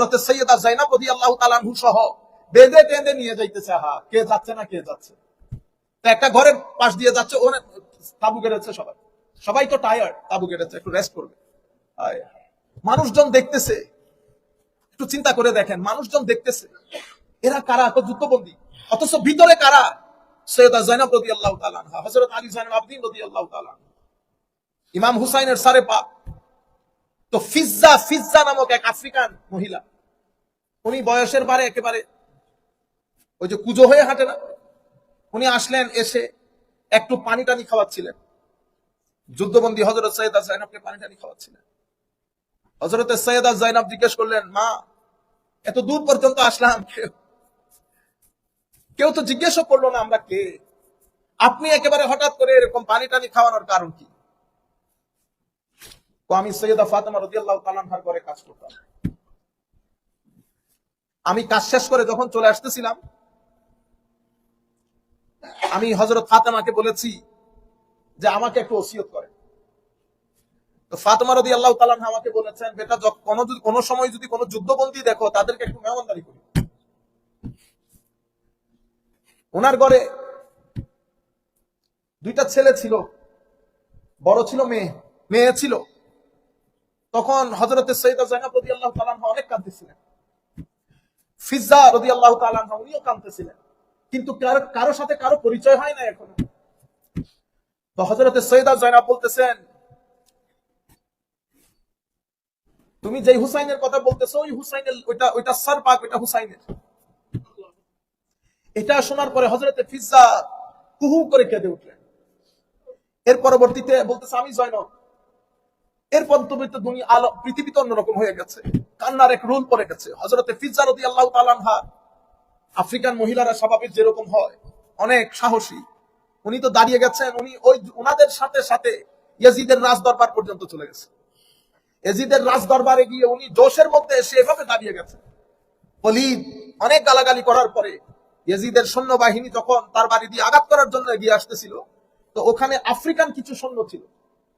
হজরতে সৈয়দা জাইনাব রদি আল্লাহ তালানহু সহ বেঁধে টেঁধে নিয়ে যাইতেছে হা কে যাচ্ছে না কে যাচ্ছে? একটা ঘরের পাশ দিয়ে যাচ্ছে ওনে তাবু কেটেছে সবাই। সবাই তো টায়ার্ড তাবু কেটেছে একটু রেস্ট করবে। মানুষজন দেখতেছে, একটু চিন্তা করে দেখেন, মানুষজন দেখতেছে, এরা কারা? তো যুদ্ধবন্দী। অথচ ভিতরে কারা? সৈয়দা জাইনাব রদি আল্লাহ তালানহা হজরত আলী জাইনাব আবদিন রদি আল্লাহ তালান ইমাম হুসাইনের সারে পা তো ফিজ্জা ফিজ্জা নামক এক আফ্রিকান মহিলা উনি বয়সের বারে একেবারে ওই যে কুজো হয়ে হাঁটে না। উনি আসলেন, এসে একটু পানি টানি খাওয়াচ্ছিলেন। যুদ্ধবন্দী হজরত সৈয়দা জাইনাবকে পানি টানি খাওয়াচ্ছিলেন। হজরত সৈয়দা জাইনাব জিজ্ঞেস করলেন, মা, এত দূর পর্যন্ত আসলাম কেউ? কেউ তো জিজ্ঞেসও করল না, আমরা কে? আপনি একেবারে হঠাৎ করে এরকম পানি টানি খাওয়ানোর কারণ কি? আমি সৈয়দা ফাতেমা রাদিয়াল্লাহু তাআলার ঘরে কাজ করতাম। আমি কাজ শেষ করে যখন চলে আসতেছিলাম, আমি হযরত ফাতেমাকে বলেছি যে আমাকে একটু ওসিয়ত করে। তো ফাতেমা রাদিয়াল্লাহু তাআলা আমাকে বলেছেন, বেটা কোনো যদি, কোনো সময় যদি কোনো যুদ্ধবন্দী দেখো, তাদেরকে একটু মেহমানদারি করি ওনার ঘরে দুইটা ছেলে ছিল, বড় ছিল, মেয়ে মেয়ে ছিল। তখন হজরতের সৈয়দা রদি আল্লাহ তালানহা অনেক কাঁদতেছিলেন। ফিজা রদি আল্লাহ উনিও কাঁদতেছিলেন। কিন্তু কারও সাথে কারও পরিচয় হয় না এখনও। তো হজরতের সৈয়দা বলতেছেন, তুমি যেই হুসাইনের কথা বলতেছো, ওই হুসাইনের, ওইটা ওইটা সার পাক, ওইটা হুসাইনের। এটা শোনার পরে হজরতে ফিজা কুহু করে কেঁদে উঠলেন। এর পরবর্তীতে বলতেছে, আমি জয়নব। এরপর তুমি তো দুনিয়া আলো পৃথিবীতে অন্যরকম হয়ে গেছে। কান্নার এক রোল পড়ে গেছে। হজরতে ফিজা রদি আল্লাহ তালানহা আফ্রিকান মহিলারা স্বাভাবিক যেরকম হয়, অনেক সাহসী। উনি তো দাঁড়িয়ে গেছেন, উনি ওই উনাদের সাথে সাথে ইয়াজিদের রাজ দরবার পর্যন্ত চলে গেছে। এজিদের রাজ দরবারে গিয়ে উনি জোশের মধ্যে এসে এভাবে দাঁড়িয়ে গেছে। অলিদ অনেক গালাগালি করার পরে ইয়েজিদের সৈন্যবাহিনী যখন তার বাড়ি দিয়ে আঘাত করার জন্য এগিয়ে আসতেছিল, তো ওখানে আফ্রিকান কিছু সৈন্য ছিল।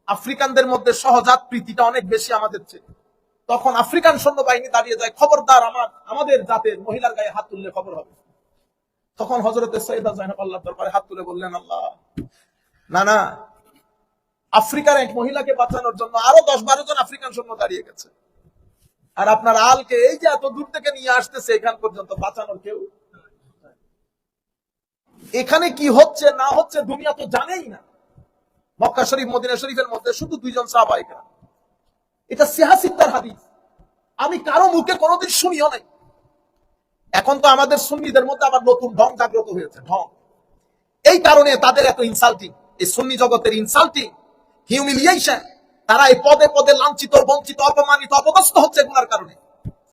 আফ্রিকানদের মধ্যে সহজাত প্রীতিটা অনেক বেশি আমাদের চেয়ে। তখন আফ্রিকান সৈন্যবাহিনী দাঁড়িয়ে যায়, খবরদার আমার, আমাদের জাতের মহিলার গায়ে হাত তুললে খবর হবে। তখন হজরত সৈয়দা জাইনাব আল্লাহ দরবারে হাত তুলে বললেন, আল্লাহ, না না, আফ্রিকার এক মহিলাকে বাঁচানোর জন্য আরও দশ বারো জন আফ্রিকান সৈন্য দাঁড়িয়ে গেছে। আর আপনার আলকে এই যে এত দূর থেকে নিয়ে আসতেছে, এখান পর্যন্ত বাঁচানোর কেউ এখানে কি হচ্ছে, না হচ্ছে, দুনিয়া তো জানেই না। মক্কা শরীফ, মদিনা শরীফের মধ্যে শুধু দুইজন সাহাবাহিকা এটা সিহাসিদ্দার হাদিস। আমি কারও মুখে কোনোদিন শুনিও নাই। এখন তো আমাদের সুন্নিদের মধ্যে আবার নতুন ঢং জাগ্রত হয়েছে, ঢং। এই কারণে তাদের এত ইনসাল্টিং এই সুন্নি জগতের ইনসাল্টিং হিউমিলিয়েশন তারা এই পদে পদে লাঞ্ছিত, বঞ্চিত, অপমানিত, অপদস্থ হচ্ছে এগুলার কারণে।